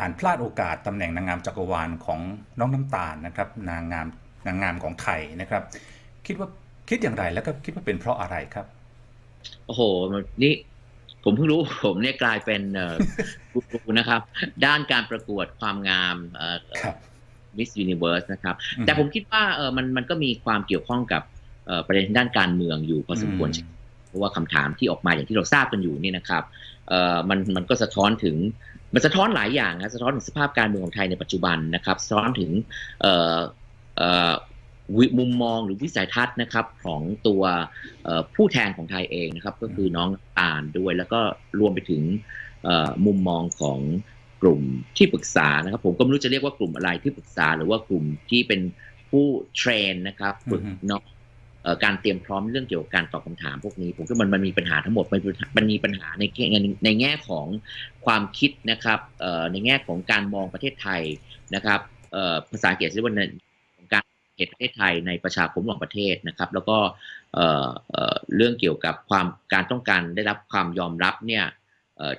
การพลาดโอกาสตำแหน่งนางงามจักรวาลของน้องน้ำตาลนะครับนางงามนางงามของไทยนะครับ คิดว่าคิดอย่างไรแล้วก็คิดว่าเป็นเพราะอะไรครับ โอ้โหมันนี่ผมเพิ่งรู้ผมเนี่ยกลายเป็นเอ่อกูรูนะครับ ด้านการประกวดความงามเอ่อครับมิสยูนิเวิร์สนะครับอืมแต่ผมคิดว่าเออมันมันก็มีความเกี่ยวข้องกับเอ่อประเด็นด้านการเมืองอยู่พอสมควรอืม เพราะว่าคำถามที่ออกมาอย่างที่เราทราบกันอยู่นี่นะครับเอ่อมันมันก็สะท้อนถึงมันสะท้อนหลายอย่างนะสะท้อนถึงสภาพการเมืองของไทยในปัจจุบันนะครับสะท้อนถึงเอ่อเอ่อวิมุมมองหรือวิสัยทัศน์นะครับของตัวเอ่อผู้แทนของไทยเองนะครับ ก็คือน้องน้ำตาลด้วย แล้วก็รวมไปถึงเอ่อมุมมองของกลุ่มที่ปรึกษานะครับ ผมก็ไม่รู้จะเรียกว่ากลุ่มอะไรที่ปรึกษา หรือว่ากลุ่มที่เป็นผู้เทรนนะครับฝึกอือฮึน้องเอ่อ การเตรียมพร้อมเรื่องเกี่ยวกับการตอบคำถามพวกนี้ ผมคิดว่ามันมันมีปัญหาทั้งหมดมันมีปัญหามันมีปัญหาในในแง่ของความคิดนะครับในแง่ของการมองประเทศไทยนะครับภาษาอังกฤษเรียกว่าในของการเหตุประเทศไทยในประชาคมระหว่างประเทศนะครับ แล้วก็เรื่องเกี่ยวกับความการต้องการได้รับความยอมรับเนี่ย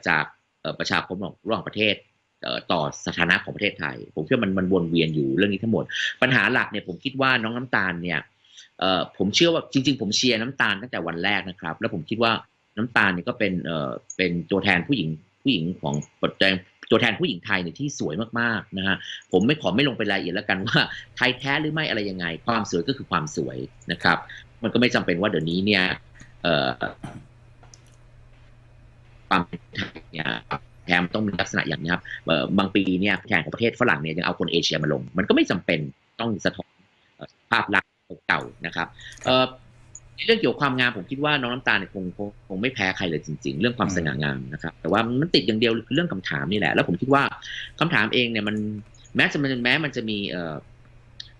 จากประชาคมระหว่างประเทศต่อสถานะของประเทศไทย ผมคิดว่ามันมันวนเวียนอยู่เรื่องนี้ทั้งหมด ปัญหาหลักเนี่ยผมคิดว่าน้องน้ำตาลเนี่ย เอ่อผมเชื่อว่าจริง ๆ ผมเชียร์น้ำตาลตั้งแต่วันแรกนะครับ แล้วผมคิดว่าน้ำตาลเนี่ยก็เป็นเอ่อเป็นตัวแทนผู้หญิงผู้หญิงของตัวแทนตัวแทนผู้หญิงไทยเนี่ยที่สวยมากๆนะฮะผมไม่ขอไม่ลงไปรายละเอียดแล้วกันว่าไทยแท้หรือไม่อะไรยังไง ความสวยก็คือความสวยนะครับ มันก็ไม่จำเป็นว่าเดี๋ยวนี้เนี่ยเอ่อความไทยเนี่ยแถมต้องมีลักษณะอย่างนี้ครับบางปีเนี่ยผู้แทนของประเทศฝรั่งเนี่ยยังเอาคนเอเชียมาลง มันก็ไม่จำเป็นต้องสะท้อนภาพลักษณ์าๆนะครับเอ่อในเรื่องเกี่ยวกับความงามผมคิดว่าน้องน้ำตาลเนี่ยคงคงคงไม่แพ้ใครเลยจริง ๆ เรื่องความอืมสง่างามนะครับแต่ว่ามันติดอย่างเดียวคือเรื่องคำถามนี่แหละ แล้วผมคิดว่าคำถามเองเนี่ยมันแม้จะมันแม้มันจะมีเอ่อ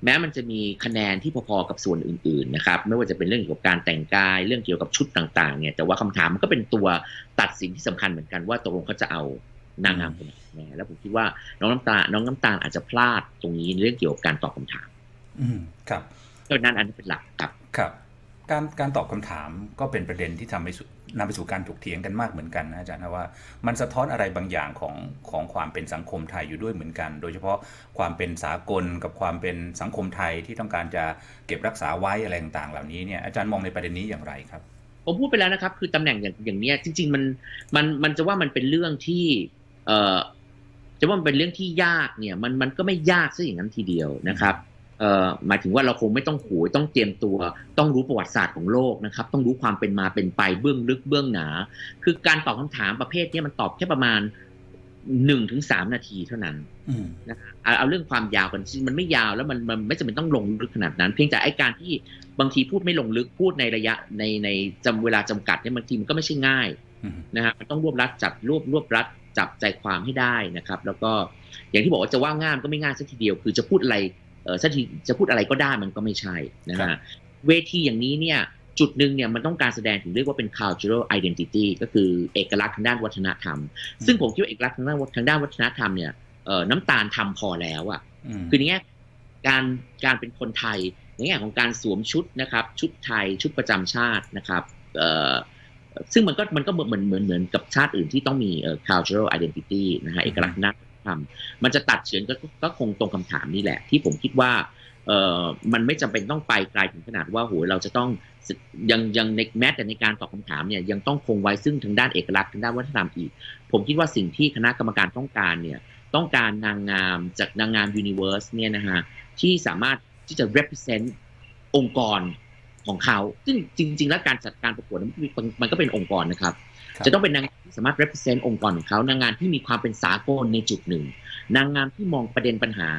แม้มันจะมีคะแนนที่พอๆกับส่วนอื่นๆนะครับไม่ว่าจะเป็นเรื่องเกี่ยวกับการแต่งกาย เรื่องเกี่ยวกับชุดต่างๆเนี่ยแต่ว่าคำถามมันก็เป็นตัวตัดสินที่สำคัญเหมือนกันว่าตกลงเขาจะเอานางงามคนไหนแน่แล้วผมคิดว่าน้องน้ำตาลน้องน้ำตาลอาจจะพลาดตรงนี้ในเรื่องเกี่ยวกับการตอบคำถาม อืมครับ ก็นั้นอันนี้เป็นหลักครับครับการการตอบคำถามก็เป็นประเด็นที่ทำให้สู่นำไปสู่การถกเถียงกันมากเหมือนกันนะอาจารย์นะว่ามันสะท้อนอะไรบางอย่างของของความเป็นสังคมไทยอยู่ด้วยเหมือนกัน โดยเฉพาะความเป็นสากลกับความเป็นสังคมไทยที่ต้องการจะเก็บรักษาไว้อะไรต่างๆ เหล่านี้เนี่ยอาจารย์มองในประเด็นนี้อย่างไรครับ ผมพูดไปแล้วนะครับ คือตำแหน่งอย่างอย่างเนี้ยจริง ๆ มันมันมันจะว่ามันเป็นเรื่องที่เอ่อจะว่ามันเป็นเรื่องที่ยากเนี่ยมันมันก็ไม่ยากซะอย่างนั้นทีเดียวนะครับเอ่อ หมายถึงว่าเราคงไม่ต้องโหยต้องเตรียมตัว ต้องรู้ประวัติศาสตร์ของโลกนะครับ ต้องรู้ความเป็นมาเป็นไปเบื้องลึกเบื้องหนา คือการตอบคำถามประเภทเนี้ยมันตอบแค่ประมาณหนึ่งถึงสามนาทีเท่านั้นอืมนะฮะเอาเอาเรื่องความยาวกันจริงๆมันไม่ยาวแล้วมันมันไม่จำเป็นต้องลงลึกขนาดนั้น เพียงแต่ไอ้การที่บางทีพูดไม่ลงลึกพูดในระยะในในจำเวลาจำกัดเนี่ยบางทีมันก็ไม่ใช่ง่ายอืมนะฮะมันต้องรวบรัดจับรวบรวบรัดจับใจความให้ได้นะครับ แล้วก็อย่างที่บอกว่าจะว่าง่ายมันก็ไม่ง่ายสักทีเดียว คือจะพูดอะไรเออ สักทีจะพูดอะไรก็ได้มันก็ไม่ใช่นะครัฮะบเวทีอย่างนี้เนี่ยจุดหนึ่งเนี่ยมันต้องการแสดงถึงเรียกว่าเป็น cultural identity ก็คือเอกลักษณ์ทางด้านวัฒนธรรม ซึ่งผมคิดว่าเอกลักษณ์ทางด้านทางด้านวัฒนธรรมเนี่ยเอ่อน้ำตาลทำพอแล้วอะอืมคือในแง่การการเป็นคนไทยในแง่ของการสวมชุดนะครับ ชุดไทยชุดประจำชาตินะครับเอ่อซึ่งมันก็มันก็เหมือนเหมือนเหมือนกับชาติอื่นที่ต้องมีเอ่อ cultural identity นะฮะเอกลักษณ์ ทางด้านวัฒนธรรม มันจะตัดเฉือนก็ก็คงตรงคำถามนี่แหละ ที่ผมคิดว่าเอ่อมันไม่จำเป็นต้องไปไกลถึงขนาดว่าโหเราจะต้องยังยังในแม้แต่ในการตอบคำถามเนี่ยยังต้องคงไว้ซึ่งทางด้านเอกลักษณ์ทางด้านวัฒนธรรมอีก ผมคิดว่าสิ่งที่คณะกรรมการต้องการเนี่ยต้องการนางงามจากนางงามยูนิเว r ร์สเนี่ยนะฮะที่สามารถที่จะ represent องค์กรของเขา ซึ่งจริง ๆ แล้วการจัดการประกวดนั้นมันมันก็เป็นองค์กรนะครับครับจะต้องเป็นนางงามที่ สามารถ represent องค์กรของเขานางงามที่มีความเป็นสากลในจุดหนึ่ง นางงามที่มองประเด็นปัญหา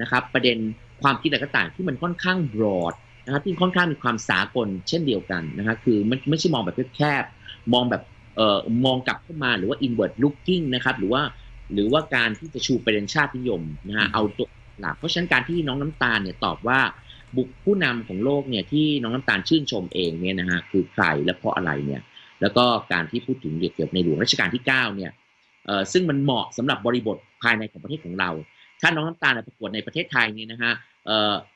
นะครับประเด็นความคิดอะไรก็ต่างที่มันค่อนข้าง broad นะครับที่ค่อนข้างมีความสากลเช่นเดียวกันนะฮะคือไม่ไม่ใช่มองแบบแคบๆมองแบบเอ่อมองกลับเข้ามาหรือว่า inward looking นะครับหรือว่าหรือว่าการที่จะชูประเด็นชาตินิยมนะฮะอืมเอาตัวหลักเพราะฉะนั้นการที่น้องน้ำตาลเนี่ยตอบว่าบุคผู้นำของโลกเนี่ยที่น้องน้ำตาลชื่นชมเองเนี่ยนะฮะคือใครและเพราะอะไรเนี่ย แล้วก็การที่พูดถึงเกี่ยวกับในหลวงรัชกาลที่9เนี่ยซึ่งมันเหมาะสำหรับบริบทภายในของประเทศของเรา ถ้าน้องน้ำตาลประกวดในประเทศไทยเนี่ยนะฮะ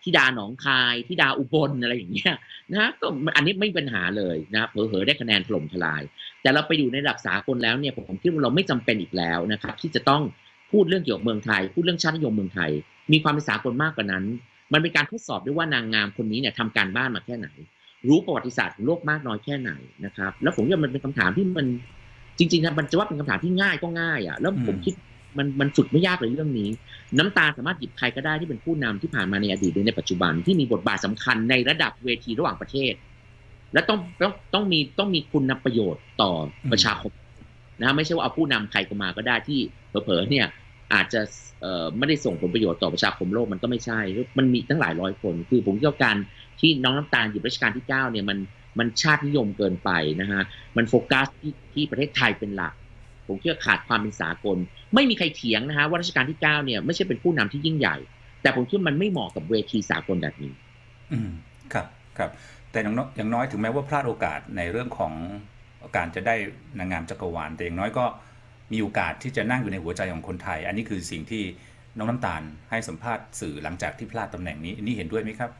ที่ดาหนองคายที่ดาอุบลอะไรอย่างเงี้ยนะฮะก็อันนี้ไม่ปัญหาเลยนะเผลอๆได้คะแนนถล่มทลาย แต่เราไปอยู่ในระดับสากลแล้วเนี่ยผมคิดว่าเราไม่จำเป็นอีกแล้วนะครับที่จะต้องพูดเรื่องเกี่ยวกับเมืองไทย พูดเรื่องชาตินิยมเมืองไทย มีความเป็นสากลมากกว่านั้น มันเป็นการทดสอบด้วยว่านางงามคนนี้เนี่ยทำการบ้านมาแค่ไหน รู้ประวัติศาสตร์ของโลกมากน้อยแค่ไหนนะครับ แล้วผมว่ามันเป็นคำถามที่มันจริงๆนะมันจะว่าเป็นคำถามที่ง่ายก็ง่ายอะแล้วผมคิดมันมันฝึกไม่ยากเลยเรื่องนี้ น้ำตาสามารถหยิบใครก็ได้ที่เป็นผู้นำที่ผ่านมาในอดีตหรือในปัจจุบันที่มีบทบาทสำคัญในระดับเวทีระหว่างประเทศ และต้องต้องต้องมีต้องมีคุณประโยชน์ต่อประชาคมนะไม่ใช่ว่าเอาผู้นำใครก็มาก็ได้ที่เผลอๆเนี่ย อาจจะไม่ได้ส่งผลประโยชน์ต่อประชาคมโลกมันก็ไม่ใช่ มันมีตั้งหลายร้อยคน คือผมคิดว่าการที่น้องน้ำตาลหยิบรัชกาลที่ 9 เนี่ยมันมันชาตินิยมเกินไปนะฮะ มันโฟกัสที่ที่ประเทศไทยเป็นหลัก ผมคิดว่าขาดความเป็นสากล ไม่มีใครเถียงนะฮะว่ารัชกาลที่ 9 เนี่ยไม่ใช่เป็นผู้นำที่ยิ่งใหญ่ แต่ผมคิดว่ามันไม่เหมาะกับเวทีสากลแบบนี้ อืมครับครับ แต่อย่างน้อยอย่างน้อยถึงแม้ว่าพลาดโอกาสในเรื่องของการจะได้นางงามจักรวาลแต่อย่างน้อยก็ มีโอกาสที่จะนั่งอยู่ในหัวใจของคนไทย อันนี้คือสิ่งที่น้องน้ำตาลให้สัมภาษณ์สื่อหลังจากที่พลาดตำแหน่งนี้อันนี้เห็นด้วยไหมครับ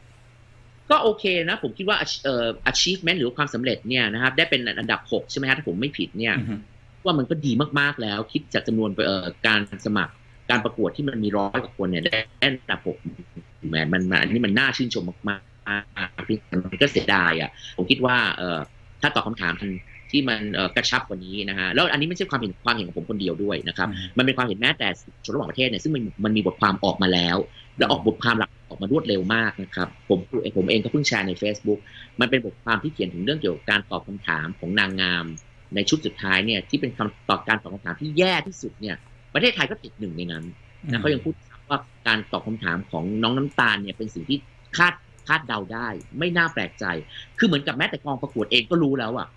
ก็โอเคนะ ผมคิดว่าเอ่อ achievement หรือความสำเร็จเนี่ยนะครับ ได้เป็นอันดับ 6 ใช่ไหมฮะถ้าผมไม่ผิดเนี่ยอือฮึว่ามันก็ดีมากๆแล้ว คิดจากจำนวนเอ่อการสมัครการประกวดที่มันมีร้อยกว่าคนเนี่ยได้อันดับหกแหมมันมันอันนี้มันน่าชื่นชมมากๆที่มันก็เสียดายอะ ผมคิดว่าเอ่อถ้าตอบคำถามที่ ที่มันเอ่อกระชับกว่านี้นะฮะแล้วอันนี้ไม่ใช่ความเห็นความเห็นของผมคนเดียวด้วยนะครับมันเป็นความเห็นแม้แต่ชนระหว่างประเทศเนี่ยซึ่งมันมันมีบทความออกมาแล้ว แล้วออกบทความหลักออกมารวดเร็วมากนะครับผมผมเองก็เพิ่งแชร์ใน Facebook มันเป็นบทความที่เขียนถึงเรื่องเกี่ยวกับการตอบคำถามของนางงาม ในชุดสุดท้ายเนี่ยที่เป็นคำตอบการตอบคำถามที่แย่ที่สุดเนี่ยประเทศไทยก็ติดหนึ่งในนั้นนะเขายังพูดว่าการตอบคำถามของน้องน้ำตาลเนี่ยเป็นสิ่งที่คาดคาดเดาได้ ไม่น่าแปลกใจ คือเหมือนกับแม้แต่กองประกวดเองก็รู้แล้วอะ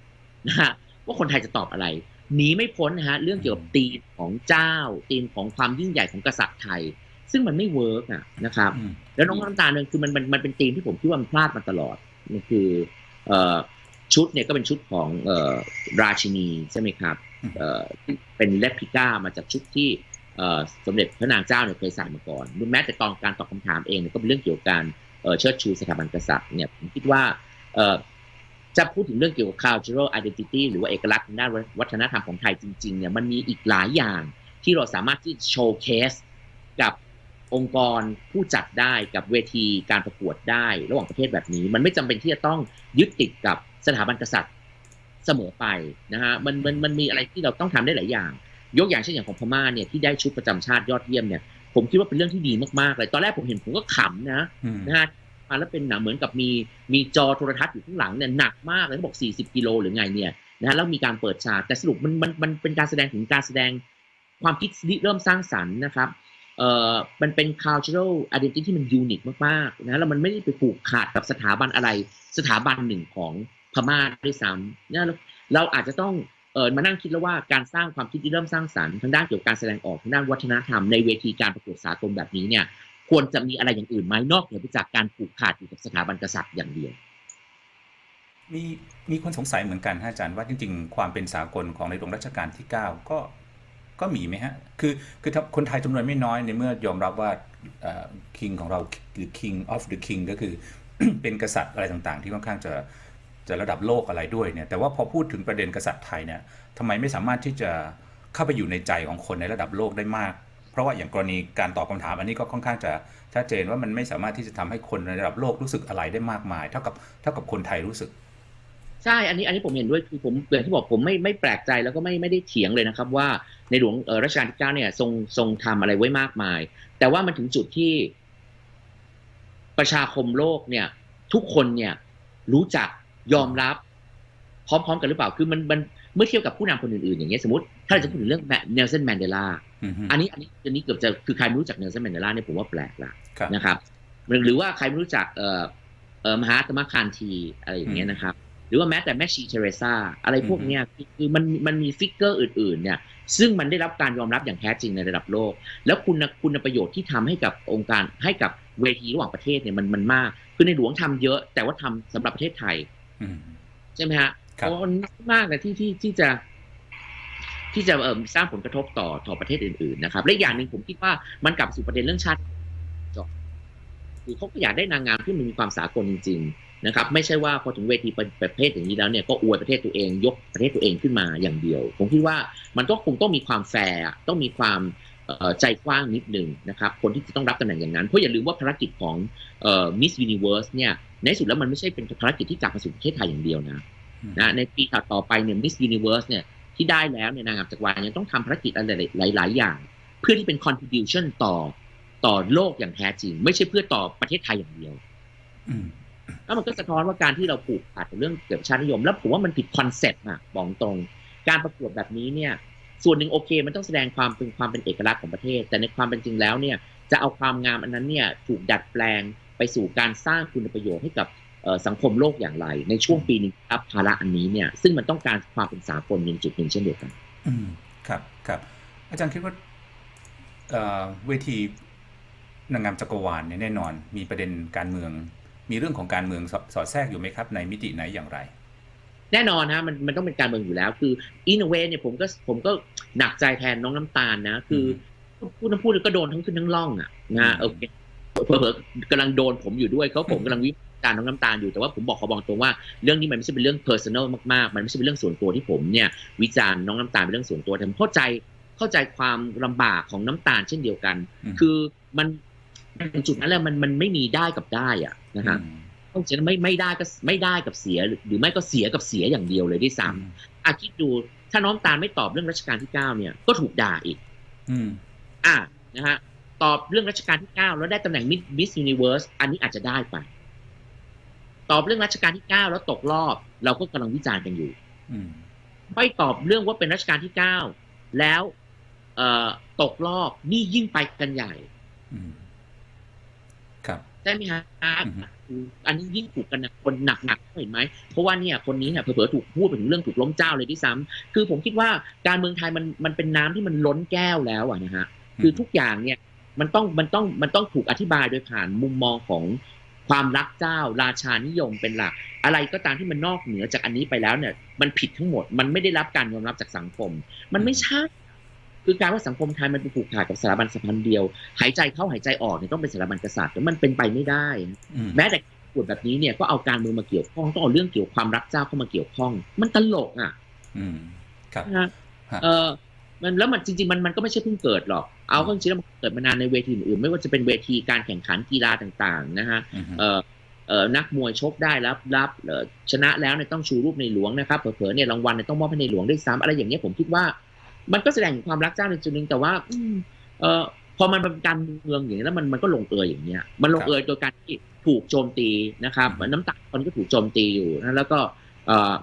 นะฮะว่าคนไทยจะตอบอะไรหนีไม่พ้นนะฮะเรื่องเกี่ยวกับธีมของเจ้าธีมของความยิ่งใหญ่ของกษัตริย์ไทย ซึ่งมันไม่เวิร์กอะนะครับอืมแล้วน้องน้ำตาลเนี่ยคือมันมันมันเป็นธีมที่ผมคิดว่ามันพลาดมาตลอดมันคือเอ่อชุดเนี่ยก็เป็นชุดของเอ่อราชินีใช่ไหมครับเอ่อที่เป็นเลปิก้ามาจากชุดที่เอ่อสมเด็จพระนางเจ้าเนี่ยเคยใส่มาก่อนแม้แต่ตอนการตอบคำถามเองเนี่ยก็เป็นเรื่องเกี่ยวกับการเอ่อเชิดชูสถาบันกษัตริย์เนี่ยผมคิดว่าเอ่อ จะพูดถึงเรื่องเกี่ยวกับ cultural identity หรือว่าเอกลักษณ์ทางด้านวัฒนธรรมของไทยจริงๆเนี่ยมันมีอีกหลายอย่างที่เราสามารถที่โชว์เคสกับองค์กรผู้จัดได้กับเวทีการประกวดได้ระหว่างประเทศแบบนี้ มันไม่จำเป็นที่จะต้องยึดติดกับสถาบันกษัตริย์เสมอไปนะฮะมันมันมันมีอะไรที่เราต้องทำได้หลายอย่าง ยกอย่างเช่นอย่างของพม่าเนี่ยที่ได้ชุดประจำชาติยอดเยี่ยมเนี่ยผมคิดว่าเป็นเรื่องที่ดีมากๆเลยตอนแรกผมเห็นผมก็ขำนะอืมนะฮะ มาแล้วเป็นหนังเหมือนกับมีมีจอโทรทัศน์อยู่ข้างหลังเนี่ยหนักมากเลยเขาบอก 40 กิโลหรือไงเนี่ยนะฮะแล้วมีการเปิดฉากแต่สรุปมันมันมันเป็นการแสดงถึงการแสดงความคิดริเริ่มสร้างสรรค์นะครับเอ่อมันเป็น cultural identity ที่มันยูนิคมากๆนะแล้วมันไม่ได้ไปผูกขาดกับสถาบันอะไร สถาบันหนึ่งของพม่าด้วยซ้ำเนี่ยเราเราอาจจะต้องเออมานั่งคิดแล้วว่าการสร้างความคิดที่เริ่มสร้างสรรค์ทางด้านเกี่ยวกับการแสดงออกทางด้านวัฒนธรรมในเวทีการประกวดสากลแบบนี้เนี่ย ควรจะมีอะไรอย่างอื่นไหมนอกเหนือไปจากการผูกขาดอยู่กับสถาบันกษัตริย์อย่างเดียว มีมีคนสงสัยเหมือนกันฮะอาจารย์ว่าจริง ๆ ความเป็นสากลของในหลวงรัชกาลที่ 9 ก็ก็มีไหมฮะ คือคือคนไทยจำนวนไม่น้อยในเมื่อยอมรับว่าคิงของเราหรือ king of the king ก็คือเป็นกษัตริย์อะไรต่างๆ ที่ค่อนข้างจะจะระดับโลกอะไรด้วยเนี่ย แต่ว่าพอพูดถึงประเด็นกษัตริย์ไทยเนี่ยทำไมไม่สามารถที่จะเข้าไปอยู่ในใจของคนในระดับโลกได้มาก ราะว่าอย่างกรณีการตอบคำถามอันนี้ก็ค่อนข้างจะชัดเจนว่ามันไม่สามารถที่จะทำให้คนในระดับโลกรู้สึกอะไรได้มากมาย เท่ากับเท่ากับคนไทยรู้สึก ใช่ อันนี้อันนี้ผมเห็นด้วยคือผมอย่างที่บอกผมไม่ไม่แปลกใจแล้วก็ไม่ไม่ได้เถียงเลยนะครับว่าในหลวงรัชกาลที่เก้าเนี่ยทรงทรงทำอะไรไว้มากมาย แต่ว่ามันถึงจุดที่ ประชาคมโลกเนี่ย ทุกคนเนี่ยรู้จักยอมรับ พร้อมๆ กันหรือเปล่าคือมันมันเมื่อเทียบกับผู้นำคนอื่นๆอย่างเงี้ยสมมติ ถ้าเราจะพูดถึงเรื่องเนลสันแมนเดลาอือฮึอันนี้อันนี้อันนี้เกือบจะคือใครไม่รู้จักเนลสันแมนเดลาเนี่ยผมว่าแปลกละครับนะครับหรือหรือว่าใครไม่รู้จักเอ่อเอ่อมหาตมะคานทีอะไรอย่างเงี้ยนะครับ หรือว่าแม้แต่แม่ชีเทเรซาอะไรพวกเนี้ยคือคือมันมันมีฟิกเกอร์อื่นๆ เนี่ย ซึ่งมันได้รับการยอมรับอย่างแท้จริงในระดับโลก แล้วคุณคุณประโยชน์ที่ทำให้กับองค์การให้กับเวทีระหว่างประเทศเนี่ยมันมันมากคือในหลวงทำเยอะ แต่ว่าทำสำหรับประเทศไทยอืมใช่ไหมฮะครับเพราะมันมากนะที่ที่ที่จะ ที่จะเอ่อสร้างผลกระทบต่อต่อประเทศอื่นๆนะครับและอีกอย่างหนึ่งผมคิดว่ามันกลับสู่ประเด็นเรื่องชาติจบคือเขาก็อยากได้นางงามที่มันมีความสากลจริง ๆ นะครับ ไม่ใช่ว่าพอถึงเวทีประเภทอย่างนี้แล้วเนี่ยก็อวยประเทศตัวเองยกประเทศตัวเองขึ้นมาอย่างเดียว ผมคิดว่ามันก็คงต้องมีความแฟร์อะต้องมีความเอ่อใจกว้างนิดหนึ่งนะครับ คนที่จะต้องรับตำแหน่งอย่างนั้น เพราะอย่าลืมว่าภารกิจของเอ่อ Miss Universe เนี่ยในที่สุดแล้วมันไม่ใช่เป็นภารกิจที่กลับมาสู่ประเทศไทยอย่างเดียวนะอืมนะในปีถัดต่อไปเนี่ย Miss Universe เนี่ย ที่ได้แล้วเนี่ยนางงามจักรวาลยังต้องทำภารกิจอะไรหลาย ๆ อย่าง เพื่อที่เป็น contribution ต่อต่อโลกอย่างแท้จริง ไม่ใช่เพื่อต่อประเทศไทยอย่างเดียวอืมแล้วมันก็สะท้อนว่าการที่เราผูกขาดกับเรื่องเกี่ยวกับชาตินิยม แล้วผมว่ามันผิดคอนเซ็ปต์อะบอกตรง การประกวดแบบนี้เนี่ย ส่วนหนึ่งโอเค มันต้องแสดงความเป็นความเป็นเอกลักษณ์ของประเทศ แต่ในความเป็นจริงแล้วเนี่ย จะเอาความงามอันนั้นเนี่ยถูกดัดแปลงไปสู่การสร้างคุณประโยชน์ให้กับเอ่อ สังคมโลกอย่างไร ในช่วงปีนี้ครับภาระอันนี้เนี่ยซึ่งมันต้องการความเป็นสากลในจุดหนึ่งเช่นเดียวกันอืมครับครับอาจารย์คิดว่าเอ่อเวทีนางงามจักรวาลเนี่ยแน่นอน มีประเด็นการเมือง มีเรื่องของการเมืองสอดสอดแทรกอยู่ไหมครับ ในมิติไหนอย่างไร แน่นอนนะมันมันต้องเป็นการเมืองอยู่แล้ว คืออินเวเนี่ยผมก็ผมก็หนักใจแทนน้องน้ำตาลนะ คือพูดทั้งพูดก็โดนทั้งขึ้นทั้งล่องอะนะโอเคเผลอๆกำลังโดนผมอยู่ด้วยเขาผมกำลังวิ จารณ์น้องน้ำตาลอยู่แต่ว่าผมบอกเขาบอกตรงว่าเรื่องนี้มันไม่ใช่เป็นเรื่อง personal มากๆ มันไม่ใช่เป็นเรื่องส่วนตัวที่ผมเนี่ยวิจารณ์น้องน้ำตาลเป็นเรื่องส่วนตัวแต่ผมเข้าใจเข้าใจความลำบากของน้ำตาลเช่นเดียวกันอืมคือมันมันเป็นจุดนั้นแหละมันมันไม่มีได้กับได้อะนะฮะอืมเพราะฉะนั้นไม่ไม่ได้ก็ไม่ได้กับเสียหรือหรือไม่ก็เสียกับเสียอย่างเดียวเลยด้วยซ้ำอาคิดดูถ้าน้องตาลไม่ตอบเรื่องรัชกาลที่เก้าเนี่ยก็ถูกด่าอีก อืม อะนะฮะตอบเรื่องรัชกาลที่เก้าแล้วได้ตำแหน่งมิสมิสยูนิเวิร์สอันนี้อาจจะได้ไป ตอบเรื่องรัชกาลที่เก้าแล้วตกรอบ เราก็กำลังวิจารณ์กันอยู่อืมไม่ตอบเรื่องว่าเป็นรัชกาลที่เก้าแล้วเอ่อตกรอบนี่ยิ่งไปกันใหญ่อืมครับใช่ไหมฮะอือฮึอันนี้ยิ่งถูกกันหนักคนหนักหนักๆเห็นไหมเพราะว่าเนี่ยคนนี้เนี่ยเผลอๆถูกพูดไปถึงเรื่องถูกล้มเจ้าเลยที่ซ้ำคือผมคิดว่าการเมืองไทยมันมันเป็นน้ำที่มันล้นแก้วแล้วอะนะฮะคือทุกอย่างเนี่ยมันต้องมันต้องมันต้องถูกอธิบายโดยผ่านมุมมองของ ความรักเจ้าราชานิยมเป็นหลัก อะไรก็ตามที่มันนอกเหนือจากอันนี้ไปแล้วเนี่ย มันผิดทั้งหมด มันไม่ได้รับการยอมรับจากสังคม มันไม่ใช่คือการว่าสังคมไทยมันเป็นผูกขาดกับสถาบันสถาบันเดียว หายใจเข้าหายใจออกเนี่ยต้องเป็นสถาบันกษัตริย์แล้วมันเป็นไปไม่ได้อืมแม้แต่กฎแบบนี้เนี่ยก็เอาการเมืองมาเกี่ยวข้องต้องเอาเรื่องเกี่ยวกับความรักเจ้าเข้ามาเกี่ยวข้อง มันตลกอะ อืมครับนะฮะฮะเออ มันแล้วมันจริงๆมันมันก็ไม่ใช่เพิ่งเกิดหรอก เอาเข้าจริงๆแล้วมันเกิดมานานในเวทีอื่นๆไม่ว่าจะเป็นเวทีการแข่งขันกีฬาต่างๆนะฮะอืมเออเออนักมวยชกได้รับรับเอ่อชนะแล้วเนี่ยต้องชูรูปในหลวงนะครับเผลอๆเนี่ยรางวัลเนี่ยต้องมอบให้ในหลวงด้วยซ้ำอะไรอย่างเงี้ยผมคิดว่า มันก็แสดงถึงความรักเจ้าในจุดหนึ่งแต่ว่าอืมเออพอมันเป็นการเมืองอย่างนี้ยแล้วมันมันก็ลงเอยอย่างเงี้ย มันลงเอยโดยการที่ถูกโจมตีนะครับน้ำตาลตอนนี้ก็ถูกโจมตีอยู่นะแล้วก็เออ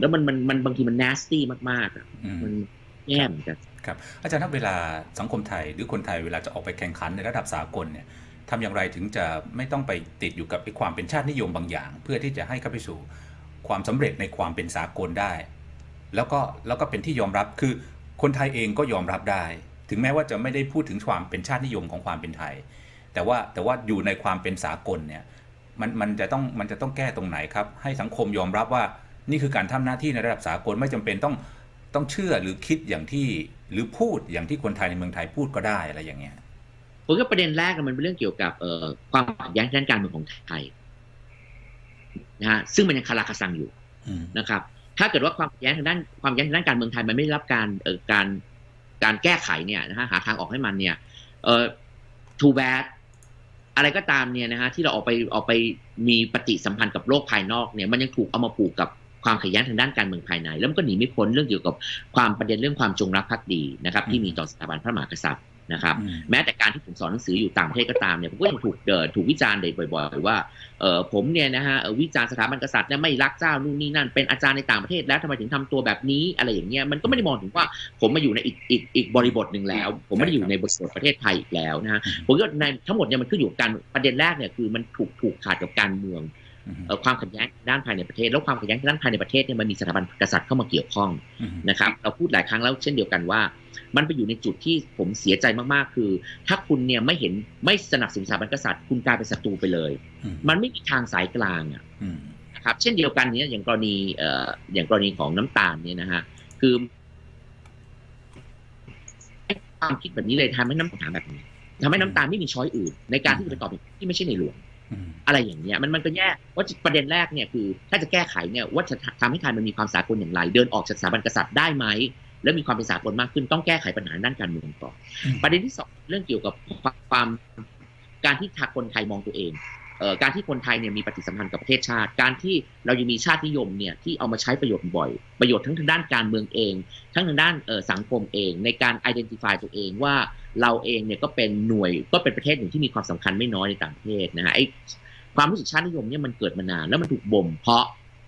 แล้วมันมันมันบางทีมัน nasty มากๆอะอืมมัน แย่เหมือนกันครับอาจารย์ครับเวลาสังคมไทยหรือคนไทยเวลาจะออกไปแข่งขันในระดับสากลเนี่ยทำอย่างไรถึงจะไม่ต้องไปติดอยู่กับไอ้ความเป็นชาตินิยมบางอย่าง เพื่อที่จะให้เข้าไปสู่ความสำเร็จในความเป็นสากลได้ แล้วก็แล้วก็เป็นที่ยอมรับคือคนไทยเองก็ยอมรับได้ ถึงแม้ว่าจะไม่ได้พูดถึงความเป็นชาตินิยมของความเป็นไทย แต่ว่าแต่ว่าอยู่ในความเป็นสากลเนี่ยมันมันจะต้องมันจะต้องแก้ตรงไหนครับ ให้สังคมยอมรับว่านี่คือการทำหน้าที่ในระดับสากลไม่จำเป็นต้อง ต้องเชื่อหรือคิดอย่างที่หรือพูดอย่างที่คนไทยในเมืองไทยพูดก็ได้อะไรอย่างเงี้ยผมก็ประเด็นแรกน่ะมันเป็นเรื่องเกี่ยวกับเอ่อความขัดแย้งด้านการเมืองของไทยนะฮะซึ่งมันยังคาราคาซังอยู่อืมนะครับ ถ้าเกิดว่าความขัดแย้งทางด้านความขัดแย้งทางด้านการเมืองไทยมันไม่ได้รับการเอ่อการการแก้ไขเนี่ยนะฮะหาทางออกให้มันเนี่ย เอ่อ too bad อะไรก็ตามเนี่ยนะฮะที่เราออกไปออกไปมีปฏิสัมพันธ์กับโลกภายนอกเนี่ย มันยังถูกเอามาผูกกับ ความขัดแย้งทางด้านการเมืองภายใน แล้วมันก็หนีไม่พ้นเรื่องเกี่ยวกับความประเด็นเรื่องความจงรักภักดีนะครับที่มีต่อสถาบันพระมหากษัตริย์นะครับอืมแม้แต่การที่ผมสอนหนังสืออยู่ต่างประเทศก็ตามเนี่ยผมก็ยังถูกเอ่อถูกวิจารณ์บ่อยๆว่าเออผมเนี่ยนะฮะเอ่อวิจารณ์สถาบันกษัตริย์เนี่ยไม่รักเจ้านู่นนี่นั่นเป็นอาจารย์ในต่างประเทศแล้วทำไมถึงทำตัวแบบนี้อะไรอย่างเงี้ยมันก็ไม่ได้มองถึงว่าผมมาอยู่ในอีกอีกอีกบริบทหนึ่งแล้ว ผมไม่ได้อยู่ในบริบทประเทศไทยอีกแล้วนะฮะผมก็ในทั้งหมดเนี่ยมันขึ้นอยู่กับการประเด็นแรกเนี่ยคือมันถูกผูกขาดกับการเมืองอืมเอ่อ ความขัดแย้งด้านภายในประเทศ แล้วความขัดแย้งด้านภายในประเทศเนี่ยมันมีสถาบันกษัตริย์เข้ามาเกี่ยวข้องอืมนะครับเราพูดหลายครั้งแล้วเช่นเดียวกันว่า มันไปอยู่ในจุดที่ผมเสียใจมากๆ คือ ถ้าคุณเนี่ยไม่เห็นไม่สนับสนุนสถาบันกษัตริย์คุณกลายเป็นศัตรูไปเลยอืมมันไม่มีทางสายกลางอะอืมนะครับเช่นเดียวกันเนี่ยอย่างกรณีเอ่ออย่างกรณีของน้ำตาลเนี่ยนะฮะคือความคิดแบบนี้เลยทำให้น้ำตาลแบบนี้ทำให้น้ำตาลไม่มีช้อยอื่น ในการที่จะไปตอบที่ไม่ใช่ในหลวง อืมอะไรอย่างเงี้ยมันมันก็แย่ว่าประเด็นแรกเนี่ยคือ ถ้าจะแก้ไขเนี่ยว่าจะทำให้ไทยมันมีความสากลอย่างไร เดินออกจากสถาบันกษัตริย์ได้ไหมและมีความเป็นสากลมากขึ้นต้องแก้ไขปัญหาด้านการเมืองก่อนประเด็นที่สองเรื่องเกี่ยวกับความการที่คนไทยมองตัวเองเอ่อ การที่คนไทยเนี่ยมีปฏิสัมพันธ์กับประเทศชาติ การที่เรายังมีชาตินิยมเนี่ยที่เอามาใช้ประโยชน์บ่อย ประโยชน์ทั้งทางด้านการเมืองเอง ทั้งทางด้านสังคมเองในการ identify ตัวเองว่าเราเองเนี่ยก็เป็นหน่วยก็เป็นประเทศหนึ่งที่มีความสำคัญไม่น้อยในต่างประเทศนะฮะไอความรู้สึกชาตินิยมเนี่ยมันเกิดมานานแล้วมันถูกบ่มเพาะ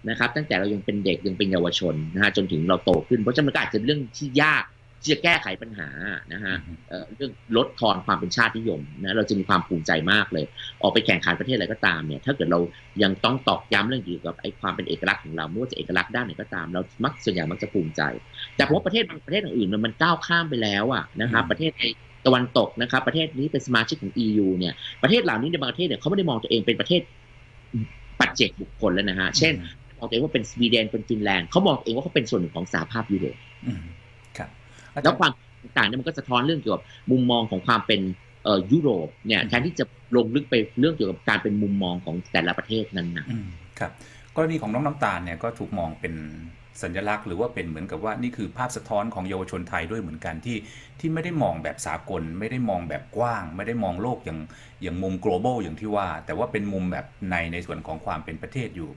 นะครับตั้งแต่เรายังเป็นเด็กยังเป็นเยาวชนนะฮะจนถึงเราโตขึ้นเพราะฉะนั้นมันก็อาจจะเป็นเรื่องที่ยาก ที่จะแก้ไขปัญหานะฮะเอ่อเรื่องลดทอนความเป็นชาตินิยมนะเราจะมีความภูมิใจมากเลย ออกไปแข่งขันประเทศอะไรก็ตามเนี่ยถ้าเกิดเรายังต้องตอกย้ำเรื่องเกี่ยวกับไอ้ความเป็นเอกลักษณ์ของเราไม่ว่าจะเอกลักษณ์ด้านไหนก็ตาม เรามักส่วนใหญ่มักจะภูมิใจ แต่ผมว่าประเทศบางประเทศอื่นๆมันมันก้าวข้ามไปแล้วอะนะครับอืมประเทศในตะวันตกนะครับประเทศนี้เป็นสมาชิกของ EU เนี่ยประเทศเหล่านี้ในบางประเทศเนี่ยเขาไม่ได้มองตัวเองเป็นประเทศปัจเจกบุคคลแล้วนะฮะเช่นมองตัวเองว่าเป็นสวีเดนเป็นฟินแลนด์เขามองตัวเองว่าเขาเป็นส่วนหนึ่งของสหภาพยุโรป แล้วความต่างๆเนี่ยมันก็สะท้อนเรื่องเกี่ยวกับมุมมองของความเป็นเอ่อยุโรปเนี่ยอืมแทนที่จะลงลึกไปเรื่องเกี่ยวกับการเป็นมุมมองของแต่ละประเทศนั้นนะอืมครับกรณีของน้องน้ำตาลเนี่ยก็ถูกมองเป็นสัญลักษณ์หรือว่าเป็นเหมือนกับว่านี่คือภาพสะท้อนของเยาวชนไทยด้วยเหมือนกันที่ที่ไม่ได้มองแบบสากล ไม่ได้มองแบบกว้าง ไม่ได้มองโลกอย่างอย่างมุม global อย่างที่ว่า แต่ว่าเป็นมุมแบบในในส่วนของความเป็นประเทศอยู่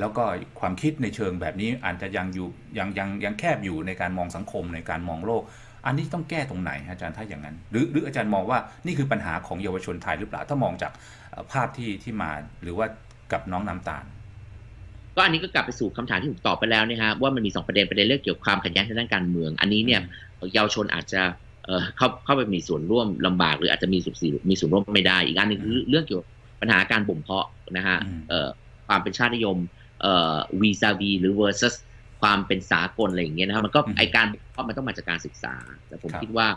แล้วก็ความคิดในเชิงแบบนี้อาจจะยังอยู่ยังยังยังแคบอยู่ในการมองสังคมในการมองโลก อันนี้ต้องแก้ตรงไหนฮะอาจารย์ถ้าอย่างนั้น หรือหรืออาจารย์มองว่านี่คือปัญหาของเยาวชนไทยหรือเปล่าถ้ามองจากเอ่อภาพที่ที่มาหรือว่ากับน้องน้ำตาล ก็อันนี้ก็กลับไปสู่คำถามที่ผมตอบไปแล้วนะฮะว่ามันมีสองประเด็นประเด็นเรื่องเกี่ยวกับความขัดแย้งทางด้านการเมือง อันนี้เนี่ยเยาวชนอาจจะเอ่อเข้าเข้าไปมีส่วนร่วมลำบากหรืออาจจะมีส่วนมีส่วนร่วมไม่ได้ อีกอันหนึงคือเรื่องเกี่ยวกับปัญหาการบ่มเพาะนะฮะอืมเอ่อความเป็นชาตินิยม เอ่อ vis-a-vis หรือ versus ความเป็นสากลอะไรอย่างเงี้ยนะครับมันก็อืมไอการบ่มเพาะมันต้องมาจากการศึกษา แต่ผมครับคิดว่า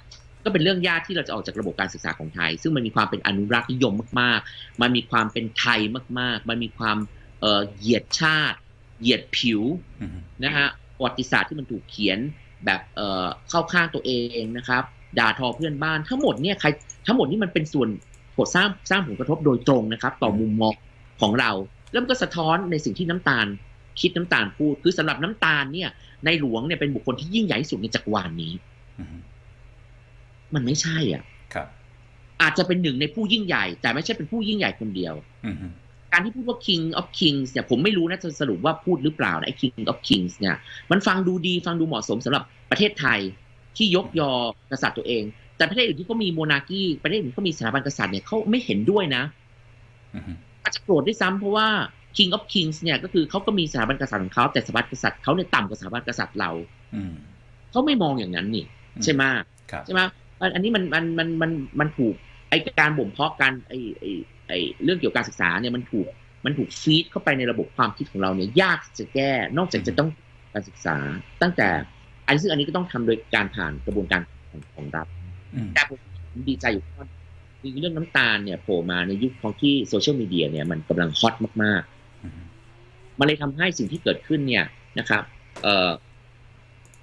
ก็เป็นเรื่องยากที่เราจะออกจากระบบการศึกษาของไทย ซึ่งมันมีความเป็นอนุรักษ์นิยมมาก ๆ มันมีความเป็นไทยมาก ๆ มันมีความเอ่อเหยียดชาติ เหยียดผิวอืมนะฮะประวัติศาสตร์ที่มันถูกเขียนแบบเอ่อเข้าข้างตัวเองนะครับ ด่าทอเพื่อนบ้านทั้งหมดเนี่ยใครทั้งหมดนี่มันเป็นส่วนผลสร้างสร้างผลกระทบโดยตรงนะครับ ต่อมุมมองของเรา แล้วมันก็สะท้อนในสิ่งที่น้ำตาลคิดน้ำตาลพูด คือสำหรับน้ำตาลเนี่ย ในหลวงเนี่ยเป็นบุคคลที่ยิ่งใหญ่ที่สุดในจักรวาลนี้อืมมันไม่ใช่อะ ครับ อาจจะเป็นหนึ่งในผู้ยิ่งใหญ่ แต่ไม่ใช่เป็นผู้ยิ่งใหญ่คนเดียวอืมการที่พูดว่า king of kings เนี่ยผมไม่รู้นะจะสรุปว่าพูดหรือเปล่านะไอ้ king of kings เนี่ย มันฟังดูดีฟังดูเหมาะสมสำหรับประเทศไทยที่ยกยอกษัตริย์ตัวเอง แต่ประเทศอื่นที่เขามีโมนาคีประเทศอื่นเขามีสถาบันกษัตริย์เนี่ยเขาไม่เห็นด้วยนะอืมอาจจะ โกรธด้วยซ้ำเพราะว่า king of kings เนี่ยก็คือเขาก็มีสถาบันกษัตริย์ของเขาแต่สถาบันกษัตริย์เขาเนี่ยต่ำกว่าสถาบันกษัตริย์เราอืมเขาไม่มองอย่างนั้นนี่อืมใช่ไหมครับใช่ไหมอันอันนี้มันมันมันมันมันถูกไอการบ่มเพาะการไอไอไอเรื่องเกี่ยวกับการศึกษาเนี่ยมันถูกมันถูกฟีดเข้าไปในระบบความคิดของเราเนี่ยยากจะแก้ นอกจากจะต้องการศึกษา ตั้งแต่ อันนี้ซึ่งอันนี้ก็ต้องทำโดยการผ่านกระบวนการของของรัฐอืมแต่ผมดีใจอยู่ว่า คือเรื่องน้ำตาลเนี่ยโผล่มาในยุคของที่โซเชียลมีเดียเนี่ยมันกำลังฮอตมากอืมๆมันเลยทำให้สิ่งที่เกิดขึ้นเนี่ยนะครับ เอ่อ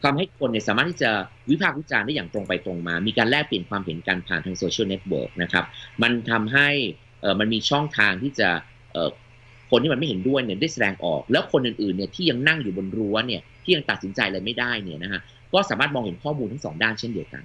ทำให้คนเนี่ยสามารถที่จะวิพากษ์วิจารณ์ได้อย่างตรงไปตรงมา มีการแลกเปลี่ยนความเห็นกันผ่านทางโซเชียลเน็ตเวิร์กนะครับ มันทำให้เอ่อมันมีช่องทางที่จะเอ่อคนที่มันไม่เห็นด้วยเนี่ยได้แสดงออก แล้วคนอื่นๆเนี่ยที่ยังนั่งอยู่บนรั้วเนี่ยที่ยังตัดสินใจอะไรไม่ได้เนี่ยนะฮะก็สามารถมองเห็นข้อมูลทั้งสองด้านเช่นเดียวกัน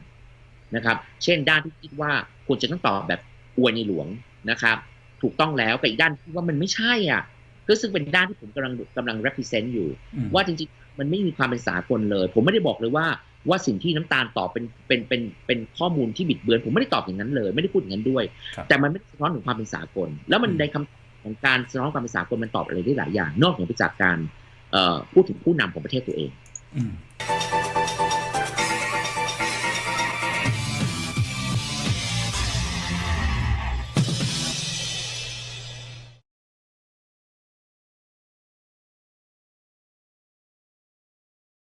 นะครับ เช่นด้านที่คิดว่าควรจะต้องตอบแบบอวยในหลวงนะครับ ถูกต้องแล้วกับอีกด้านที่ว่ามันไม่ใช่อะก็ซึ่งเป็นด้านที่ผมกำลังกำลัง represent อยู่อืมว่าจริงๆ มันไม่มีความเป็นสากลเลย ผมไม่ได้บอกเลยว่าว่าสิ่งที่น้ำตาลตอบเป็นเป็นเป็นเป็นข้อมูลที่บิดเบือน ผมไม่ได้ตอบอย่างนั้นเลย ไม่ได้พูดอย่างนั้นด้วยครับแต่มันไม่ได้สะท้อนถึงความเป็นสากล แล้วมันอืมในคำของการสะท้อนความเป็นสากลมันตอบอะไรได้หลายอย่าง นอกเหนือไปจากการเอ่อพูดถึงผู้นำของประเทศตัวเองอืม